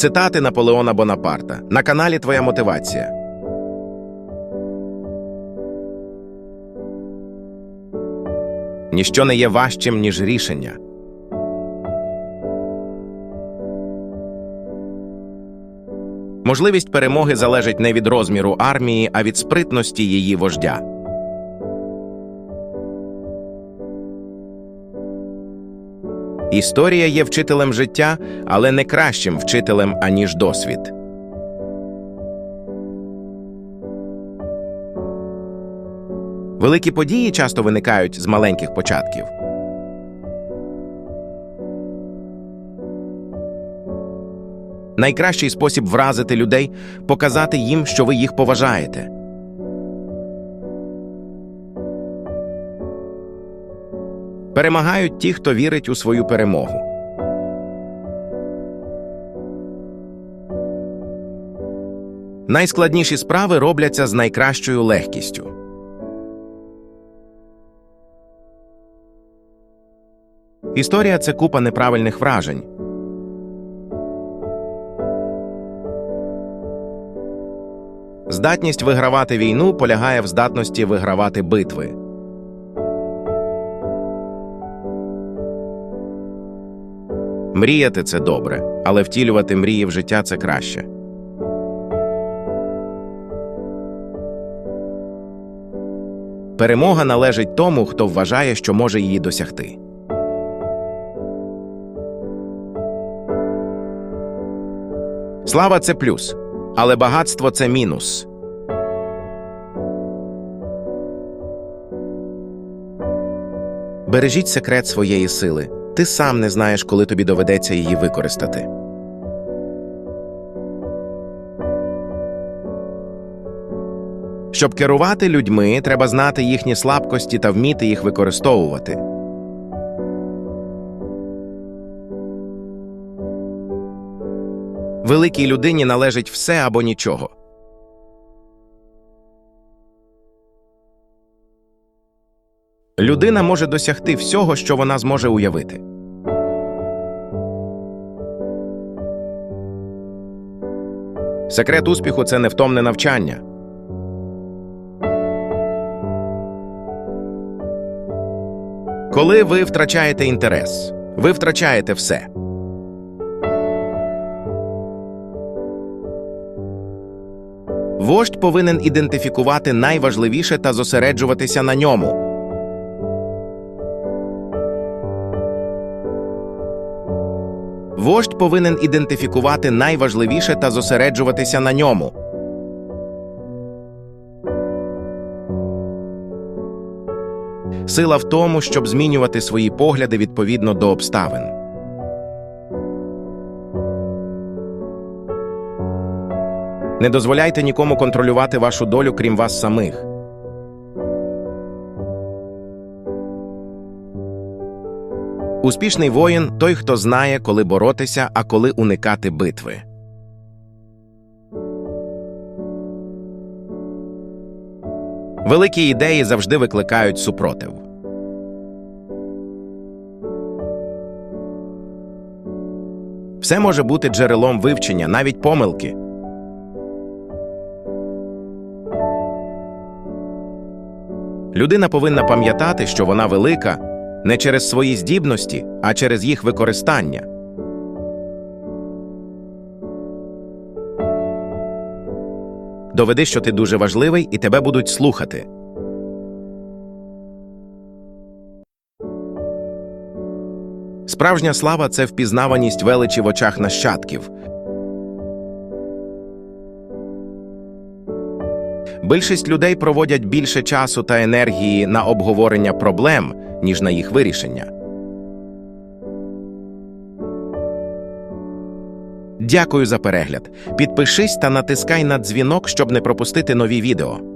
Цитати Наполеона Бонапарта на каналі Твоя мотивація. Ніщо не є важчим, ніж рішення. Можливість перемоги залежить не від розміру армії, а від спритності її вождя. Історія є вчителем життя, але не кращим вчителем, аніж досвід. Великі події часто виникають з маленьких початків. Найкращий спосіб вразити людей показати їм, що ви їх поважаєте. Перемагають ті, хто вірить у свою перемогу. Найскладніші справи робляться з найкращою легкістю. Історія це купа неправильних вражень. Здатність вигравати війну полягає в здатності вигравати битви. Мріяти це добре, але втілювати мрії в життя це краще. Перемога належить тому, хто вважає, що може її досягти. Слава це плюс, але багатство це мінус. Бережіть секрет своєї сили. Ти сам не знаєш, коли тобі доведеться її використати. Щоб керувати людьми, треба знати їхні слабкості та вміти їх використовувати. Великій людині належить все або нічого. Людина може досягти всього, що вона зможе уявити. Секрет успіху це невтомне навчання. Коли ви втрачаєте інтерес, ви втрачаєте все. Вождь повинен ідентифікувати найважливіше та зосереджуватися на ньому. Вождь повинен ідентифікувати найважливіше та зосереджуватися на ньому. Сила в тому, щоб змінювати свої погляди відповідно до обставин. Не дозволяйте нікому контролювати вашу долю, крім вас самих. Успішний воїн той, хто знає, коли боротися, а коли уникати битви. Великі ідеї завжди викликають супротив. Все може бути джерелом вивчення, навіть помилки. Людина повинна пам'ятати, що вона велика не через свої здібності, а через їх використання. Доведи, що ти дуже важливий, і тебе будуть слухати. Справжня слава це впізнаваність величі в очах нащадків. Більшість людей проводять більше часу та енергії на обговорення проблем, ніж на їх вирішення. Дякую за перегляд. Підпишись та натискай на дзвінок, щоб не пропустити нові відео.